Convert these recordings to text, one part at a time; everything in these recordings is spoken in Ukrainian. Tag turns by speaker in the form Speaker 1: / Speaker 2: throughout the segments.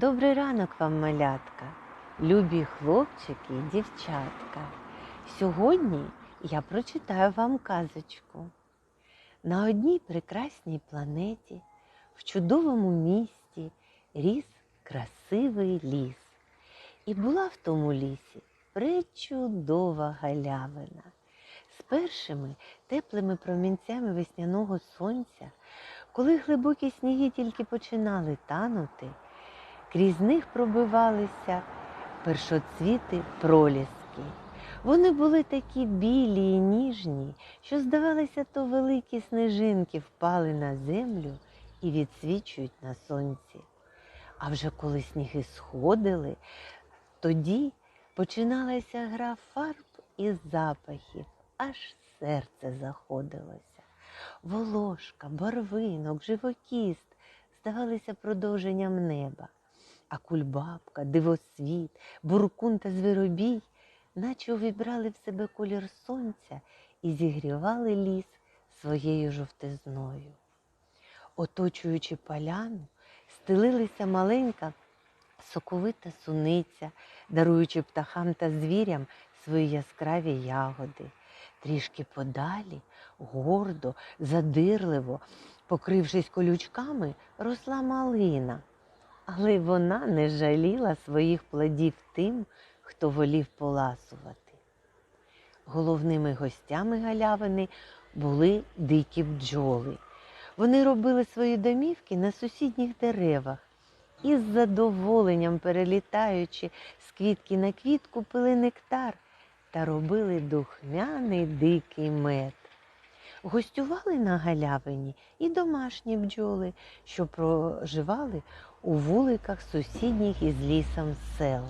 Speaker 1: Добрий ранок вам, малятка, любі хлопчики і дівчатка. Сьогодні я прочитаю вам казочку. На одній прекрасній планеті, в чудовому місті, ріс красивий ліс. І була в тому лісі пречудова галявина. З першими теплими промінцями весняного сонця, коли глибокі сніги тільки починали танути, крізь них пробивалися першоцвіти проліски. Вони були такі білі і ніжні, що, здавалося, то великі снежинки впали на землю і відсвічують на сонці. А вже коли сніги сходили, тоді починалася гра фарб і запахів, аж серце заходилося. Волошка, барвинок, живокіст здавалися продовженням неба, а кульбабка, дивосвіт, буркун та звиробій, наче увібрали в себе колір сонця і зігрівали ліс своєю жовтизною. Оточуючи поляну, стелилися маленька соковита суниця, даруючи птахам та звірям свої яскраві ягоди. Трішки подалі, гордо, задирливо, покрившись колючками, росла малина. Але вона не жаліла своїх плодів тим, хто волів поласувати. Головними гостями галявини були дикі бджоли. Вони робили свої домівки на сусідніх деревах і з задоволенням, перелітаючи з квітки на квітку, пили нектар та робили духмяний дикий мед. Гостювали на галявині і домашні бджоли, що проживали у вуликах сусідніх із лісом сел.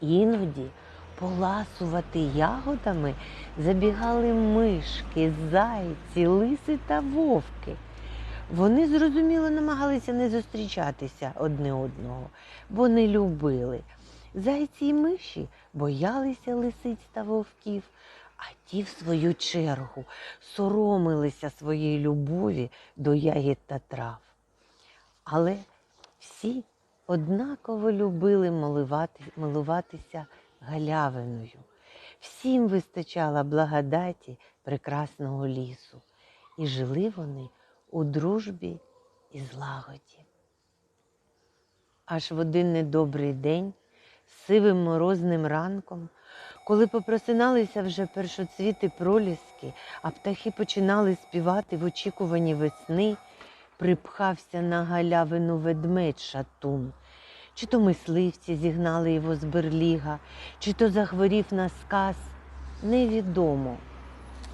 Speaker 1: Іноді поласувати ягодами забігали мишки, зайці, лиси та вовки. Вони зрозуміло намагалися не зустрічатися одне одного, бо не любили. Зайці й миші боялися лисиць та вовків, а ті, в свою чергу, соромилися своєї любові до ягід та трав. Але всі однаково любили милувати, милуватися галявиною. Всім вистачала благодаті прекрасного лісу, і жили вони у дружбі і злагоді. Аж в один недобрий день, сивим морозним ранком, коли попросиналися вже першоцвіти проліски, а птахи починали співати в очікуванні весни, припхався на галявину ведмедь шатун. Чи то мисливці зігнали його з берліга, чи то захворів на сказ, невідомо.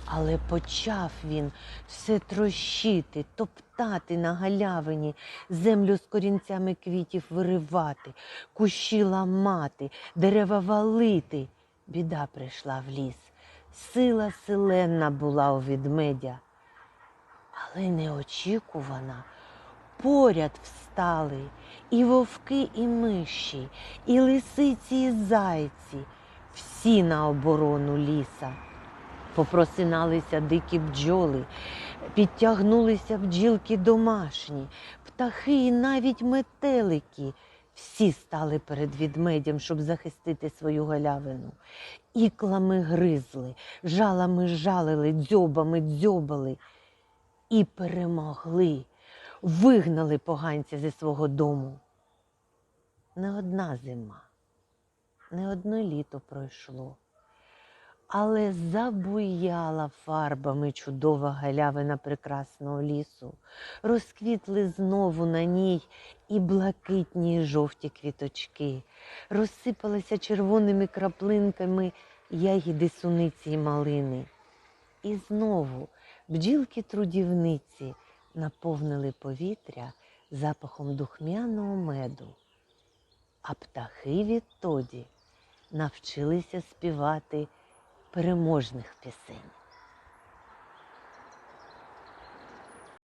Speaker 1: Але почав він все трощити, топтати на галявині, землю з корінцями квітів виривати, кущі ламати, дерева валити. Біда прийшла в ліс. Сила силенна була у ведмедя. Але неочікувана поряд встали і вовки, і миші, і лисиці, і зайці, всі на оборону ліса. Попросиналися дикі бджоли, підтягнулися бджілки домашні, птахи і навіть метелики. Всі стали перед відмедям, щоб захистити свою галявину. Іклами гризли, жалами жалили, дзьобами дзьобали і перемогли, вигнали поганця зі свого дому. Не одна зима, не одне літо пройшло але забуяла фарбами чудова галявина прекрасного лісу. Розквітли знову на ній і блакитні і жовті квіточки, розсипалися червоними краплинками ягіди суниці й малини. І знову бджілки-трудівниці наповнили повітря запахом духмяного меду, а птахи відтоді навчилися співати переможних пісень.